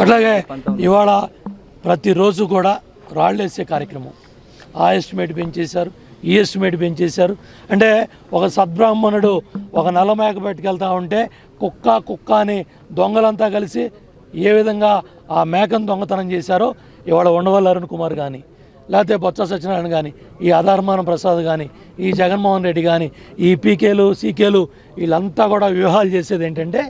అట్లాగే ఇవాళ ప్రతిరోజు కూడా రాళ్ళేసే కార్యక్రమం. ఆ ఎస్టిమేట్ పెంచేశారు ఈ ఎస్టిమేట్ పెంచేశారు. అంటే ఒక సద్బ్రాహ్మణుడు ఒక నల్ల మేక పెట్టుకెళ్తా ఉంటే కుక్క కుక్క అని దొంగలంతా కలిసి ఏ విధంగా ఆ మేకను దొంగతనం చేశారో ఇవాళ ఉండవల్లి అరుణ్ కుమార్ కానీ లేకపోతే బొత్స సత్యనారాయణ కానీ ఈ అధర్మాన ప్రసాద్ కానీ ఈ జగన్మోహన్ రెడ్డి కానీ ఈ పీకేలు సీకేలు వీళ్ళంతా కూడా వ్యూహాలు చేసేది ఏంటంటే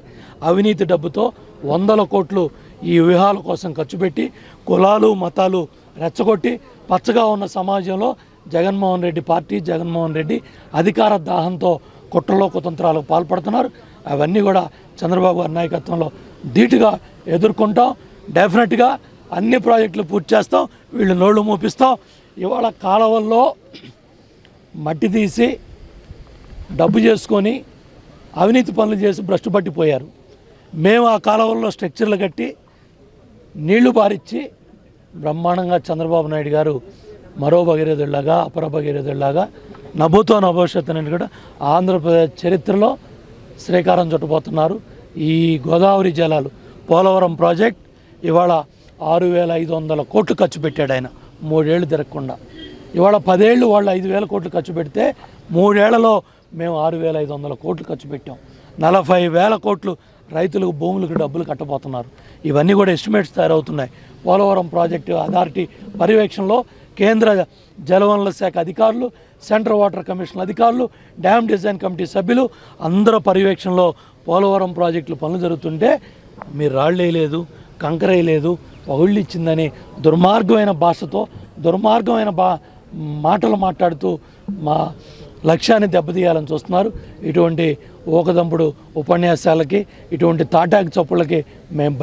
అవినీతి డబ్బుతో వందల కోట్లు ఈ వ్యూహాల కోసం ఖర్చు పెట్టి కులాలు మతాలు రెచ్చగొట్టి పచ్చగా ఉన్న సమాజంలో జగన్మోహన్ రెడ్డి పార్టీ జగన్మోహన్ రెడ్డి అధికార దాహంతో కుట్రలో కుతంత్రాలకు పాల్పడుతున్నారు. అవన్నీ కూడా చంద్రబాబు గారి నాయకత్వంలో ధీటుగా ఎదుర్కొంటాం. డెఫినెట్గా అన్ని ప్రాజెక్టులు పూర్తి చేస్తాం. వీళ్ళు నోళ్ళు మూపిస్తాం. ఇవాళ కాలువల్లో మట్టి తీసి డబ్బు చేసుకొని అవినీతి పనులు చేసి భ్రష్టు పట్టిపోయారు. మేము ఆ కాలువల్లో స్ట్రక్చర్లు కట్టి నీళ్ళు పారిచ్చి బ్రహ్మాండంగా చంద్రబాబు నాయుడు గారు మరో భగీరథుల్లాగా అపర భగీరథుల్లాగా నభూతో నభవిష్యత్ అనేది కూడా ఆంధ్రప్రదేశ్ చరిత్రలో శ్రీకారం చుట్టబోతున్నారు. ఈ గోదావరి జలాలు పోలవరం ప్రాజెక్ట్ ఇవాళ ఆరు వేల ఐదు వందల కోట్లు ఖర్చు పెట్టాడు ఆయన మూడేళ్ళు తిరగకుండా. ఇవాళ పదేళ్ళు వాళ్ళు ఐదు వేల కోట్లు ఖర్చు పెడితే మూడేళ్ళలో మేము ఆరు వేల ఐదు వందల కోట్లు ఖర్చు పెట్టాం. నలభై వేల కోట్లు రైతులకు భూములకు డబ్బులు కట్టబోతున్నారు. ఇవన్నీ కూడా ఎస్టిమేట్స్ తయారవుతున్నాయి. పోలవరం ప్రాజెక్టు అథారిటీ పర్యవేక్షణలో కేంద్ర జలవనరుల శాఖ అధికారులు సెంట్రల్ వాటర్ కమిషన్ అధికారులు డ్యామ్ డిజైన్ కమిటీ సభ్యులు అందరూ పర్యవేక్షణలో పోలవరం ప్రాజెక్టులు పనులు జరుగుతుంటే మీరు రాళ్ళు వేయలేదు కంకర వేయలేదు పౌళ్ళు ఇచ్చిందని దుర్మార్గమైన భాషతో దుర్మార్గమైన బా మాటలు మాట్లాడుతూ మా లక్ష్యాన్ని దెబ్బతీయాలని చూస్తున్నారు. ఇటువంటి ఊకదంపుడు ఉపన్యాసాలకి ఇటువంటి తాటాకు చప్పులకి మేము